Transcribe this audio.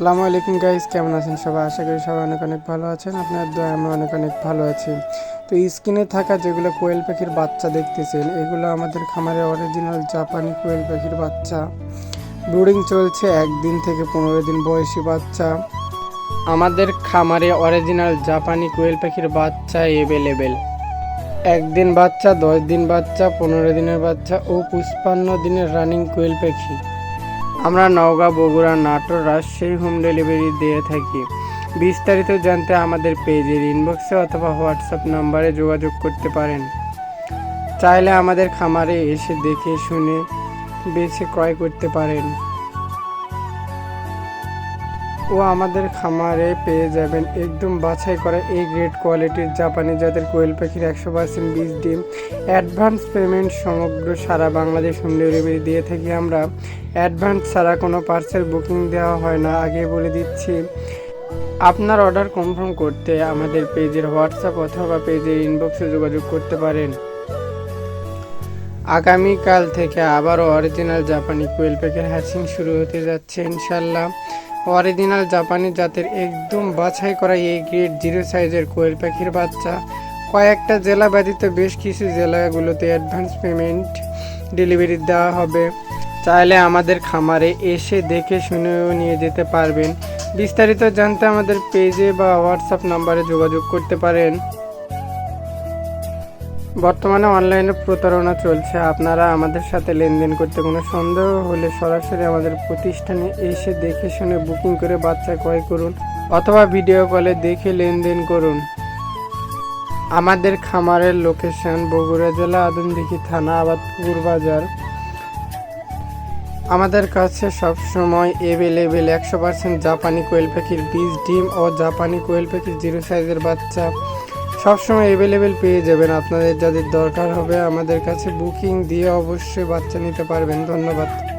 সালামু আলাইকুম গাইস কেমন আছেন সবাই? আশা করি সবাই অনেক অনেক ভালো আছেন। আপনার দোয়া আমি অনেক অনেক ভালো আছি। তো স্ক্রিনে থাকা যেগুলো কোয়েল পাখির বাচ্চা দেখতেছেন, এগুলো আমাদের খামারে অরিজিনাল জাপানি কোয়েল পাখির বাচ্চা। ব্রুডিং চলছে একদিন থেকে পনেরো দিন বয়সী বাচ্চা। আমাদের খামারে অরিজিনাল জাপানি কোয়েল পাখির বাচ্চা অ্যাভেলেবেল একদিন বাচ্চা, দশ দিন বাচ্চা, পনেরো দিনের বাচ্চা ও পুষ্পান্ন দিনের রানিং কোয়েল পাখি। আমরা নওগাঁ, বগুড়া, নাটোর, রাজশাহী হোম ডেলিভারি দিয়ে থাকি। বিস্তারিত জানতে আমাদের পেজের ইনবক্সে অথবা হোয়াটসঅ্যাপ নাম্বারে যোগাযোগ করতে পারেন। চাইলে আমাদের খামারে এসে দেখে শুনে বেছে ক্রয় করতে পারেন। ও আমাদের খামারে পেয়ে যাবেন। একদম বাছাই করা এই গ্রেড কোয়ালিটির জাপানি জাতের কোয়েল পাখির একশো পার্সেন্ট বীজ, ডিম। অ্যাডভান্স পেমেন্ট সমগ্র সারা বাংলাদেশ হোম ডেলিভারি দিয়ে থাকি আমরা। অ্যাডভান্স ছাড়া কোনো পার্সেল বুকিং দেওয়া হয় না। আগে বলে দিচ্ছি, আপনার অর্ডার কনফার্ম করতে আমাদের পেজের হোয়াটসঅ্যাপ অথবা পেজের ইনবক্সে যোগাযোগ করতে পারেন। আগামীকাল থেকে আবারও অরিজিনাল জাপানি কোয়েল পাখির হ্যাচিং শুরু হতে যাচ্ছে, ইনশাল্লাহ। অরিজিনাল জাপানি জাতের একদম বাছাই করা এই গ্রেড জিরো সাইজের কোয়েল পাখির বাচ্চা। কয়েকটা জেলা ব্যতীত বেশ কিছু জেলাগুলোতে অ্যাডভান্স পেমেন্ট ডেলিভারি দেওয়া হবে। চাইলে আমাদের খামারে এসে দেখে শুনেও নিয়ে যেতে পারবেন। বিস্তারিত জানতে আমাদের পেজে বা হোয়াটসঅ্যাপ নাম্বারে যোগাযোগ করতে পারেন। বর্তমানে অনলাইনে প্রতারণা চলছে। আপনারা আমাদের সাথে লেনদেন করতে কোনো সন্দেহ হলে সরাসরি আমাদের প্রতিষ্ঠানে এসে দেখে শুনে বুকিং করে বাচ্চা ক্রয় করুন অথবা ভিডিও কলে দেখে লেনদেন করুন। আমাদের খামারের লোকেশন বগুড়া জেলা আদমদিঘি থানা আবাদপুর বাজার আমাদের কাছে সবসময় অ্যাভেলেবেল একশো পার্সেন্ট জাপানি কোয়েল পাখির বীজ, ডিম ও জাপানি কোয়েল পাখির জিরো সাইজের বাচ্চা। সবসময় অ্যাভেলেবেল পেয়ে যাবেন। আপনাদের যাদের দরকার হবে আমাদের কাছে বুকিং দিয়ে অবশ্যই বাচ্চা নিতে পারবেন। ধন্যবাদ।